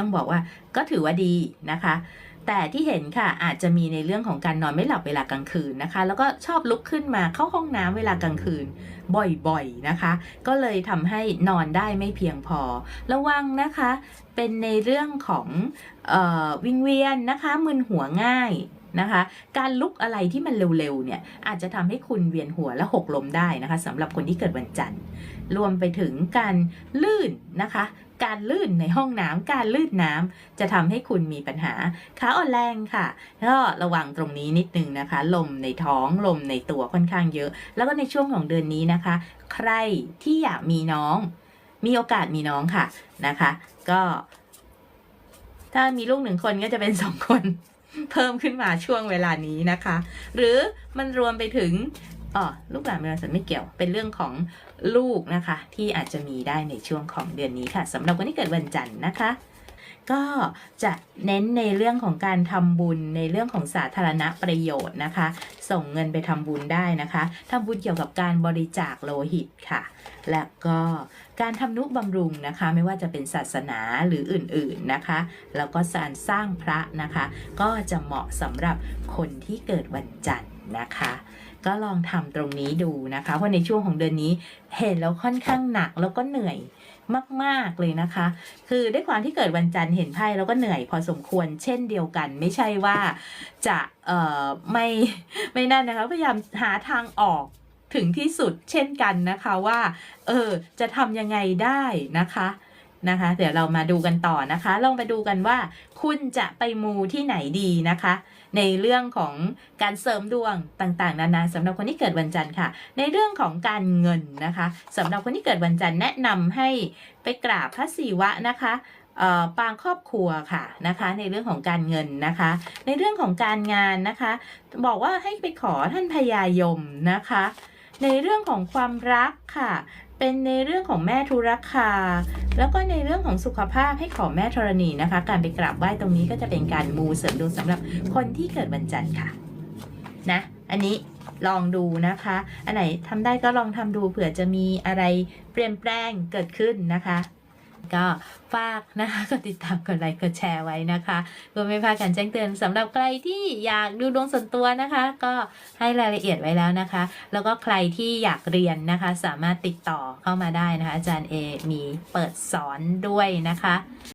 ต้องบอกว่าก็ถือว่าดีนะคะ แต่ที่เห็นค่ะอาจจะมีในเรื่องของการนอนไม่หลับเวลากลางคืนนะคะ แล้วก็ชอบลุกขึ้นมาเข้าห้องน้ำเวลากลางคืนบ่อยๆนะคะ ก็เลยทำให้นอนได้ไม่เพียงพอ ระวังนะคะ เป็นในเรื่องของออวิงเวียนนะคะมึนหัวง่ายนะคะการลุกอะไรที่มันเร็วๆเนี่ยอาจจะทำให้คุณเวียนหัวและหกล้มได้นะคะสำหรับคนที่เกิดวันจันทร์ รวมไปถึงการลื่นนะคะ การลื่นในห้องน้ำการลื่นน้ำจะทำให้คุณมีปัญหาขาอ่อนแรงค่ะก็ระวังตรงนี้นิดนึงนะคะ ลมในท้องลมในตัวค่อนข้างเยอะ แล้วก็ในช่วงของเดือนนี้นะคะ ใครที่อยากมีน้อง มีโอกาสมีน้องค่ะนะคะ ก็ ถ้ามีลูกหนึ่งคนก็จะเป็นสองคนเพิ่มขึ้นมาช่วงเวลานี้นะคะ หรือมันรวมไปถึง อ๋อลูกหลานเวลาสันไม่เกี่ยว เป็นเรื่องของลูกนะคะ ที่อาจจะมีได้ในช่วงของเดือนนี้ค่ะสำหรับคนที่เกิดวันจันทร์นะคะก็จะเน้นในเรื่องของการทำบุญในเรื่องของสาธารณประโยชน์นะคะ ส่งเงินไปทำบุญได้นะคะทำบุญเกี่ยวกับการบริจาคโลหิตค่ะ และก็การทำนุบำรุงนะคะ ไม่ว่าจะเป็นศาสนาหรืออื่นๆนะคะ แล้วก็การสร้างพระนะคะ ก็จะเหมาะสำหรับคนที่เกิดวันจันทร์ นะคะ ก็ลองทำตรงนี้ดูนะคะ เพราะในช่วงของเดือนนี้เห็นแล้วค่อนข้างหนักแล้วก็เหนื่อยมากๆเลยนะคะ คือด้วยความที่เกิดวันจันทร์เห็นไพ่แล้วก็เหนื่อยพอสมควรเช่นเดียวกัน ไม่ใช่ว่าจะเอ่อไม่ไม่นั่นนะคะพยายามหาทางออกถึงที่สุดเช่นกันนะคะว่าเออจะทำยังไงได้นะคะ นะคะ เดี๋ยวเรามาดูกันต่อนะคะ ลองไปดูกันว่า คุณจะไปมูที่ไหนดีนะคะ ในเรื่องของการเสริมดวงต่างๆ นานาสำหรับคนที่เกิดวันจันทร์ค่ะ ในเรื่องของการเงินนะคะสำหรับคนที่เกิดวันจันทร์แนะนำให้ไปกราบพระศิวะนะคะปางครอบครัวค่ะนะคะ ในเรื่องของการเงินนะคะ ในเรื่องของการงานนะคะ บอกว่าให้ไปขอท่านพญายมนะคะ ในเรื่องของความรักค่ะ เป็นในเรื่องของแม่ธุรคา แล้วก็ในเรื่องของสุขภาพให้ขอแม่ธรณีนะคะ การไปกราบไหว้ตรงนี้ก็จะเป็นการมูเสริมดวงสำหรับคนที่เกิดวันจันทร์ค่ะ นะ อันนี้ลองดูนะคะ อันไหนทำได้ก็ลองทำดูเผื่อจะมีอะไรเปลี่ยนแปลงเกิดขึ้นนะคะ ก็ฝากนะคะกดติดตามกดไลค์กดแชร์ไว้นะคะเพื่อไม่พลาดการแจ้งเตือนสำหรับใครที่อยากดูดวงส่วนตัวนะคะ ก็ให้รายละเอียดไว้แล้วนะคะ แล้วก็ใครที่อยากเรียนนะคะ สามารถติดต่อเข้ามาได้นะคะ อาจารย์เอมีเปิดสอนด้วยนะคะ